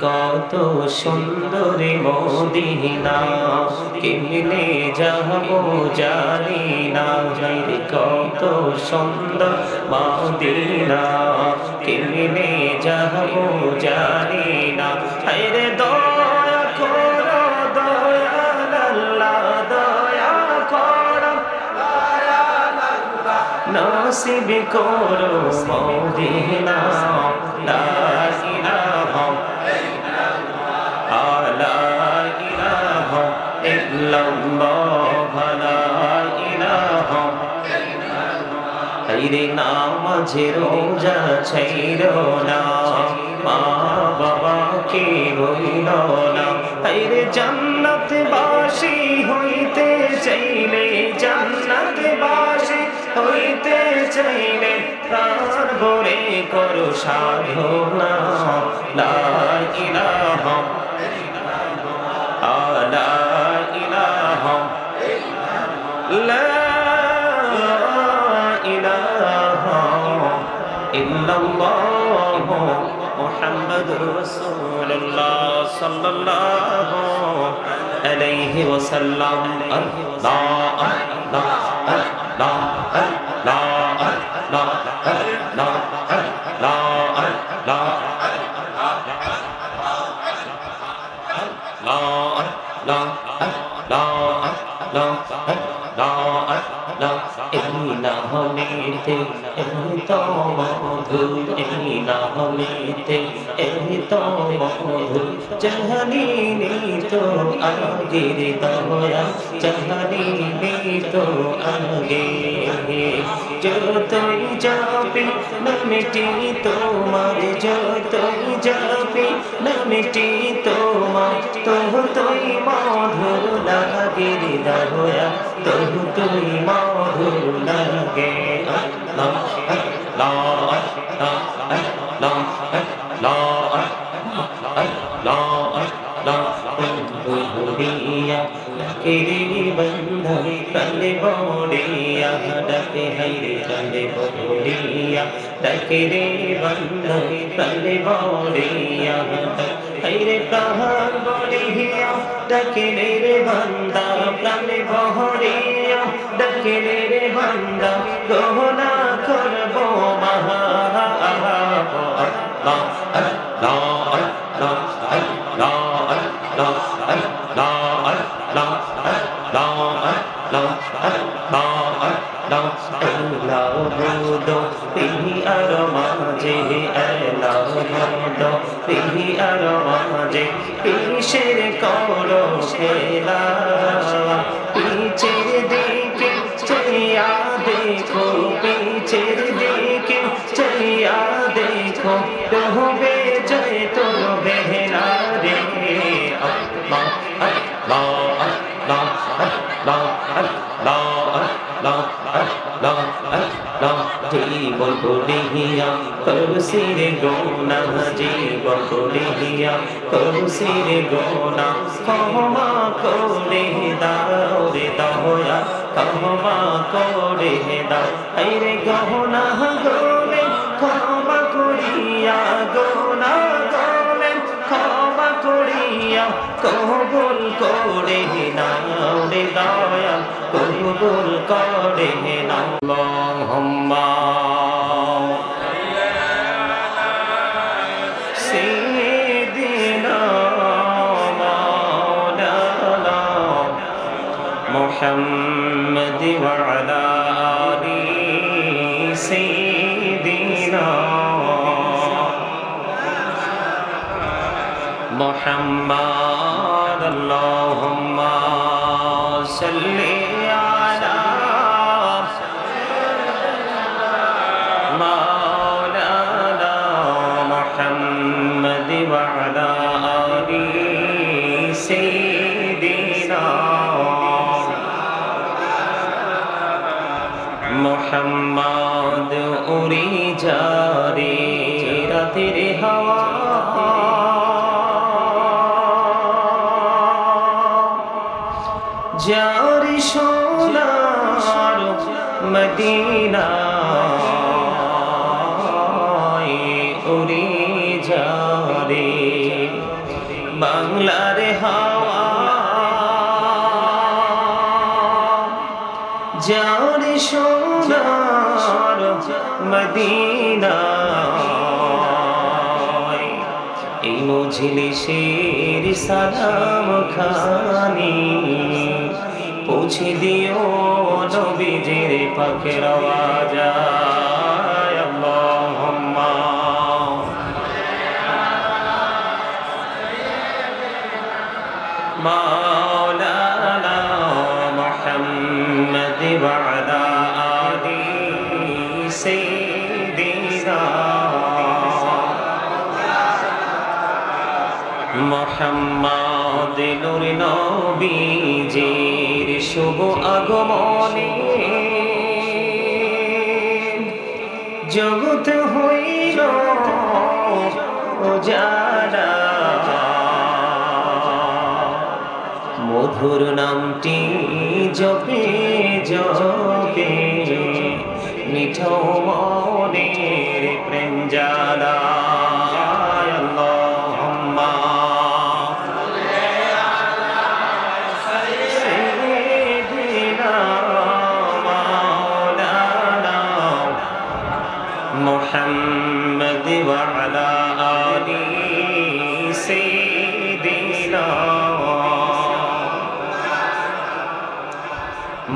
কত সুন্দর মদিনা। কেমনে যাব জানি না। কত সুন্দর মদিনা। কেমনে যাব জানি না। আরে দয়া করো, দয়াল আল্লাহ, দয়া করো। নসিব করো মদিনা। হাইরে নামাজে রোজা ছাইরো না, মা বাবাকে রইল না। হাইরে জান্নাত বাসি হইতে চাইলে জান্নাত বাসি হইতে চাইলে প্রাণ ভরে করো সাধনা। লা ইলাহা ইল্লাল্লাহ মুহাম্মাদুর রাসূলুল্লাহ সাল্লাল্লাহু আলাইহি ওয়াসাল্লাম আল্লাহ আল্লাহ আল্লাহ আল্লাহ আল্লাহ আল্লাহ আল্লাহ আল্লাহ না এমনি না হলেতে এমনি তো মধু এমনি না হলেতে এমনি তো মধু চহনি নেই তো আগের দমরা চহনি নেই তো আগে যতই যাবি না মিটি তোমার যতই যাবি না মিটি তোমার তো তুই মধু লাগে দহরা তহু তুই মধুর লাগে আল্লাহ আল্লাহ আল্লাহ আল্লাহ আল্লাহ আল্লাহ আল্লাহ বন্ধুরিয়া কেরি বন্ধন তলে বড়িয়া ডাকে হাইরে তলে বড়িয়া ডাকে রে বন্ধন তলে বড়িয়া হাইরে প্রাণ বড়িয়া ডাকে রে বান্দা, প্রাণে বহরিয়া ডাকে রে বান্দা গহনা করব মহা আল্লাহ মুশকিলা জীবন বলিয়া করসির গোনা, জীবন বলিয়া করসির গোনা, ক্ষমা করে দাও রে দয়া, ক্ষমা করে দাও। আইরে গহনা গোরে ক্ষমা করিয়া কবুল করে নাও রে দয়া কবুল করে নাও। আল্লাহুম্মা যার সোনার মদিনা উড়ে যারে বাংলার হাওয়া যার সোনার মদিনা এই মজলিসের সালাম খানি পৌঁছে দিও নবীজির পাখের আওয়াজ আল্লাহুম্মা مولانا محمد وعلى آل سيدنا মোহাম্মদ নূর নবীজির শুভ আগমনে। জগৎ হইল উজালা। মধুর নামটি জপে জপে মিঠো মনের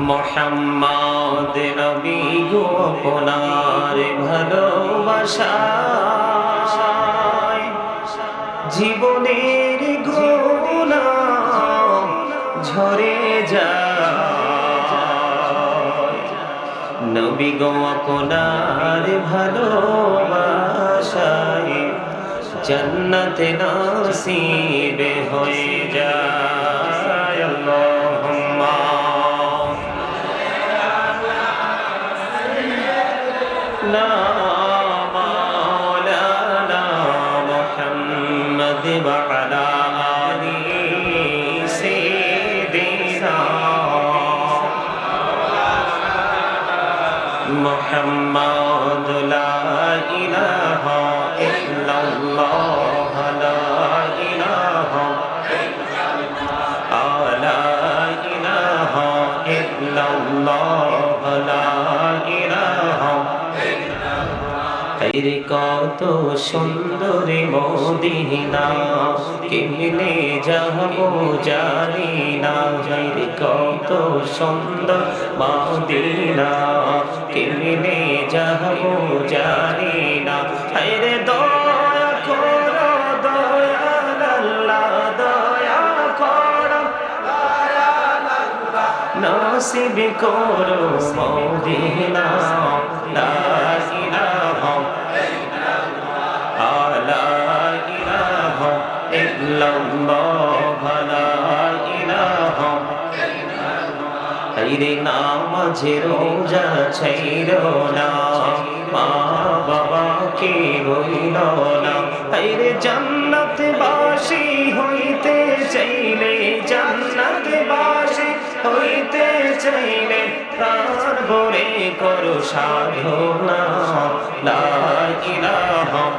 মোহাম্মদ নবী গো আপনার ভালোবাসায়। জীবনের গোনা ঝরে যায়। নবী গো আপনার ভালোবাসায় জন্নত নসিবে হয়ে যায়। রে কত সুন্দর মদিনা। কেমনে যাব জানি না। কত সুন্দর মদিনা। কেমনে যাব জানি না। রে দয়া করো দয়াল আল্লাহ দয়া করো। নসিব করো মদিনা। ইলাহা হাইরে নামাজে রোজা ছাইর না মা বাবাকে রইল না হাইরে জান্নাত বাসি হইতে চাইলে জান্নাত বাসি হইতে চাইলে তার বরে করো সাধনা লা ইলাহা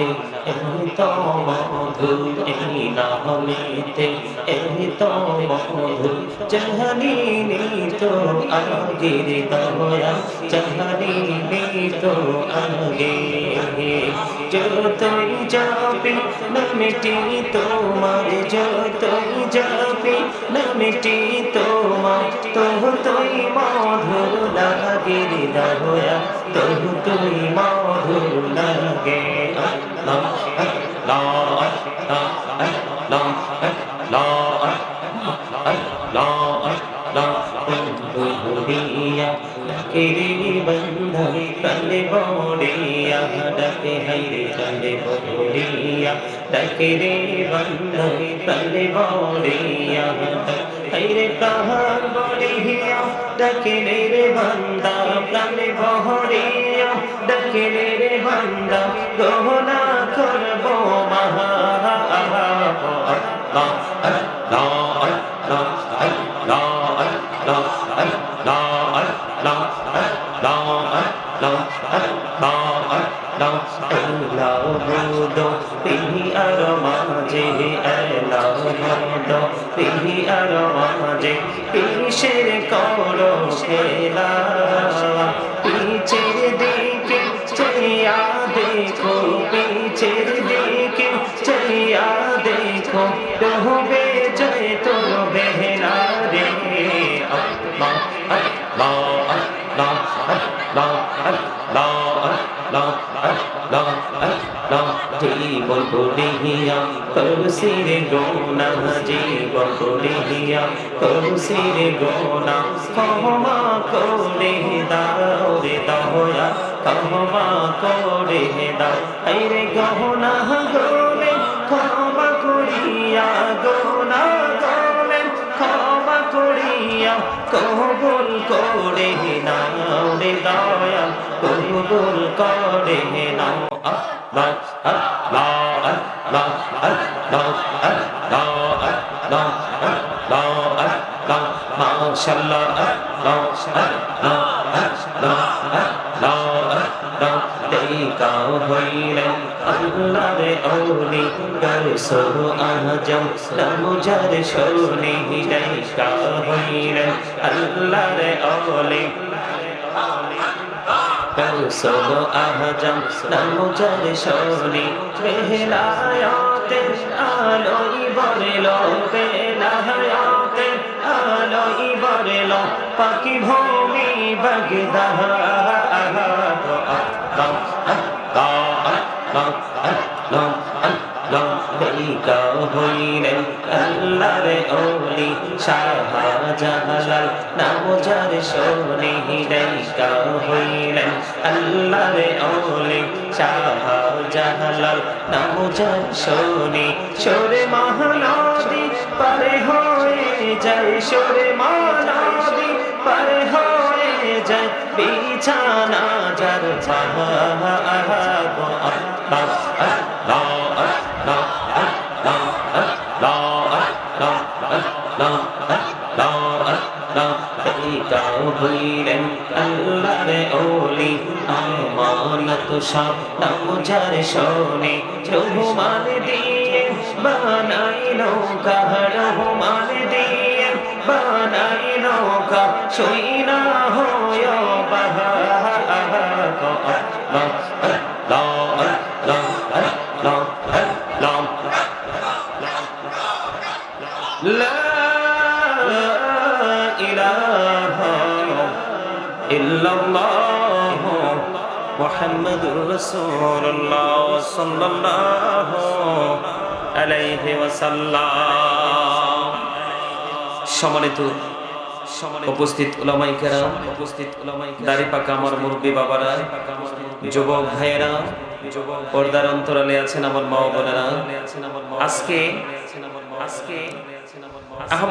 হলেতে এমনি তো মধুর এই না হলেতে এমনি তো মধুর চাহানি নেই তো আগে দয়া চাহানি নেই তো আগে। যতই যাবি নামটি তোমার, যতই যাবি নামটি তোমার তোহ তুই মধুর লাগে দয়া তোহ তুই মধুর লাগে। चले बोलिया डके हरे चले बोलिया डके रे बंधवे चले बोलिया हरे कहाँ बोलिया डके रे बंदा चले बोलिया डके रे बंदा गोना খেলা পিছের দিকে চেয়া দেখো দেখো রহবে জয় তোর বেহনা রে। আল্লাহ আল্লাহ আল্লাহ আল্লাহ আল্লাহ আল্লাহ আল্লাহ আল্লাহ। জীবন করিয়া করসির গোনা। জীবন করিয়া করসির গোনা। ক্ষমা করে দাও রে দয়া। ক্ষমা করে দাও। এই রে গহনা গোলে ক্ষমা করিয়া গোনা গোলে ক্ষমা করিয়া কবুল করে নাও রে দয়া কবুল করে নাও আল্লাহ আল্লাহ আল্লাহ আল্লাহ আল্লাহ আল্লাহ আল্লাহ তরিকা হইলে আল্লাহর অলি গাইসো আজম রামুজার শোনি জাইকা হইলে আল্লাহর অলি গাইসো আজম রামুজার শোনি মেহলায়তে আলোই বলল বেলায়তে আলোই বলল পাখি ভূমি বগদাহ আহা হইলেন আল্লাহর ওলি শাহজালাল নামজার শোনে হিদাইকা হইলেন আল্লাহর ওলি শাহজালাল নামজার শোনে সরে মহানদী পারে হয়ে যায় সরে মহানদী জানাজার হইলেন আল্লাহরে ওলি আমানত সব নাম যার শোনে রহমান দিয়ে বানাইল কাহার রহমান দিয়ে বানাইল কা সইনা হয় মোহাম্মদুর রসুল্লাহ সাল্লাল্লাহু আলাইহি ওয়াসাল্লাম। সম্মানিত উপস্থিত ওলামাই কেরাম উপস্থিত ওলামাই দাড়ি পাকা আমার মুরব্বী বাবারা যুবক ভাইয়েরা পর্দার অন্তরালে আছেন আমার মা বোনেরা। আজকে আজকে আহম